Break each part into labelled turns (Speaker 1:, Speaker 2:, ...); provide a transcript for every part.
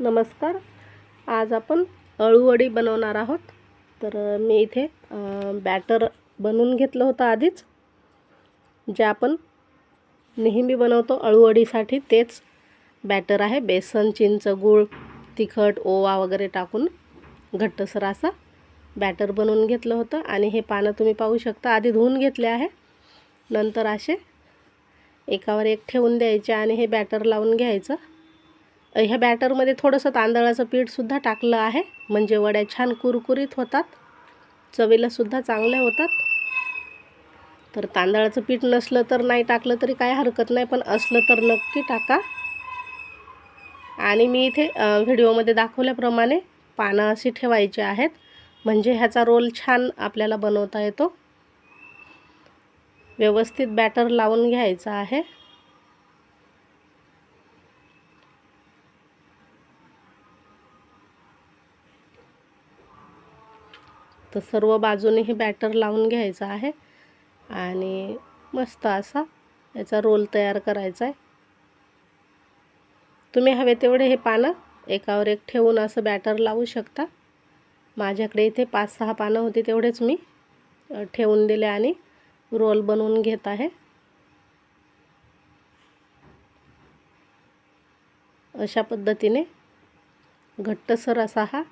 Speaker 1: नमस्कार. आज आपण अळूवडी बनवणार आहोत. तर मी इथे बॅटर बनवून घेतलं होतं आधीच. जे आपण नेहमी बनवतो अळूवडीसाठी तेच बॅटर आहे. बेसन चिंच गूळ तिखट ओवा वगैरे टाकून घट्टसर असा बॅटर बनवून घेतलं होतं. आणि हे पानं तुम्ही पाहू शकता आधी धुवून घेतले आहे. नंतर असे एकावर एक ठेवून द्यायचे आणि हे बॅटर लावून घ्यायचं. ह्या बॅटरमध्ये थोडंसं तांदळाचं पीठसुद्धा टाकलं आहे. म्हणजे वड्या छान कुरकुरीत होतात. चवीलासुद्धा चांगल्या होतात. तर तांदळाचं पीठ नसलं तर नाही टाकलं तरी काय हरकत नाही पण असलं तर नक्की टाका. आणि मी इथे व्हिडिओमध्ये दाखवल्याप्रमाणे पानं अशी ठेवायची आहेत. म्हणजे ह्याचा रोल छान आपल्याला बनवता येतो. व्यवस्थित बॅटर लावून घ्यायचा आहे. तर सर्व बाजूने हे बॅटर लावून घ्यायचं आहे. आणि मस्त असा याचा रोल तयार करायचा आहे. तुम्ही हवे तेवढे हे पानं एकावर एक ठेवून असं बॅटर लावू शकता. माझ्याकडे इथे पाच सहा पानं होती तेवढेच मी ठेवून दिले आणि रोल बनवून घेत आहे. अशा पद्धतीने घट्टसर असा हा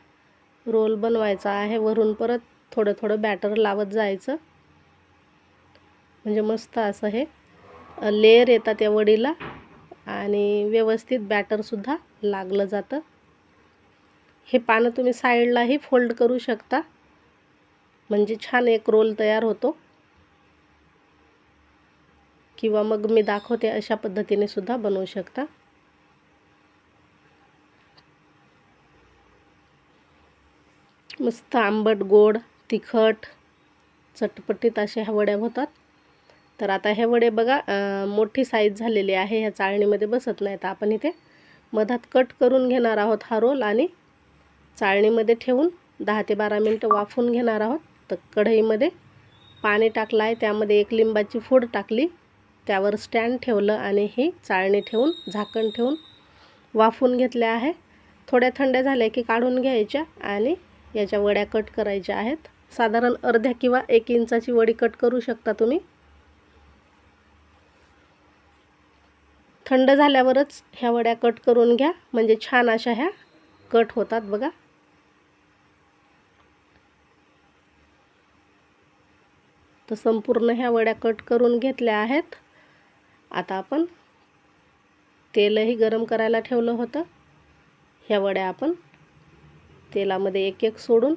Speaker 1: रोल बनवायचा आहे. वरून परत थोडं थोडं बॅटर लावत जायचं. म्हणजे मस्त असं हे लेअर येतात या वडीला आणि व्यवस्थित बॅटरसुद्धा लागलं जातं. हे पानं तुम्ही साईडलाही फोल्ड करू शकता. म्हणजे छान एक रोल तयार होतो. किंवा मग मी दाखवते अशा पद्धतीने सुद्धा बनवू शकता. मस्त आंबट गोड तिखट चटपटीत अशा ह्या वड्या होतात. तर आता हे वडे बघा मोठी साईज झालेली आहे ह्या चाळणीमध्ये बसत नाही तर आपण इथे मधात कट करून घेणार आहोत हा रोल आणि चाळणीमध्ये ठेवून दहा ते बारा मिनटं वाफून घेणार आहोत. तर कढईमध्ये पाणी टाकलं आहे त्यामध्ये एक लिंबाची फोड टाकली त्यावर स्टँड ठेवलं आणि ही चाळणी ठेवून झाकण ठेवून वाफून घेतल्या आहे. थोड्या थंड्या झाल्या की काढून घ्यायच्या आणि याच्या वड्या कट करायच्या आहेत. साधारण अर्ध्या किंवा एक इंचाची वडी कट करू शकता तुम्ही. थंड झाल्यावरच ह्या वड्या कट करून घ्या. म्हणजे छान अशा ह्या कट होतात बघा. तर संपूर्ण ह्या वड्या कट करून घेतल्या आहेत. आता आपण तेलही गरम करायला ठेवलं होतं. ह्या वड्या आपण तेलामध्ये एक एक सोडून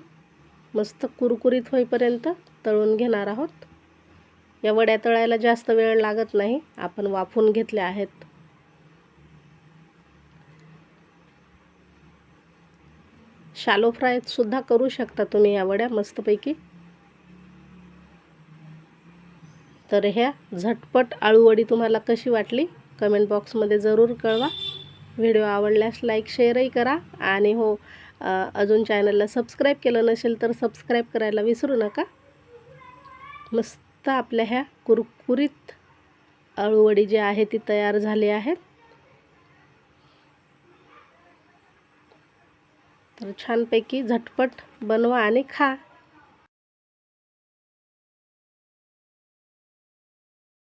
Speaker 1: मस्त कुरकुरीत होईपर्यंत तळून घेणार आहोत. या वड्या तळायला जास्त वेळ लागत नाही. आपण वाफून घेतल्या आहेत. शालो फ्रायसुद्धा करू शकता तुम्ही या वड्या मस्तपैकी. तर ह्या झटपट आळूवडी तुम्हाला कशी वाटली कमेंट बॉक्समध्ये जरूर कळवा. व्हिडिओ आवडल्यास लाईक शेअरही करा. आणि हो अजून चॅनलला सबस्क्राईब केलं नसेल तर सबस्क्राईब करायला विसरू नका. मस्त आपल्या ह्या कुरकुरीत अळूवडी जी आहे ती तयार झाली आहेत. तर छानपैकी झटपट बनवा आणि खा.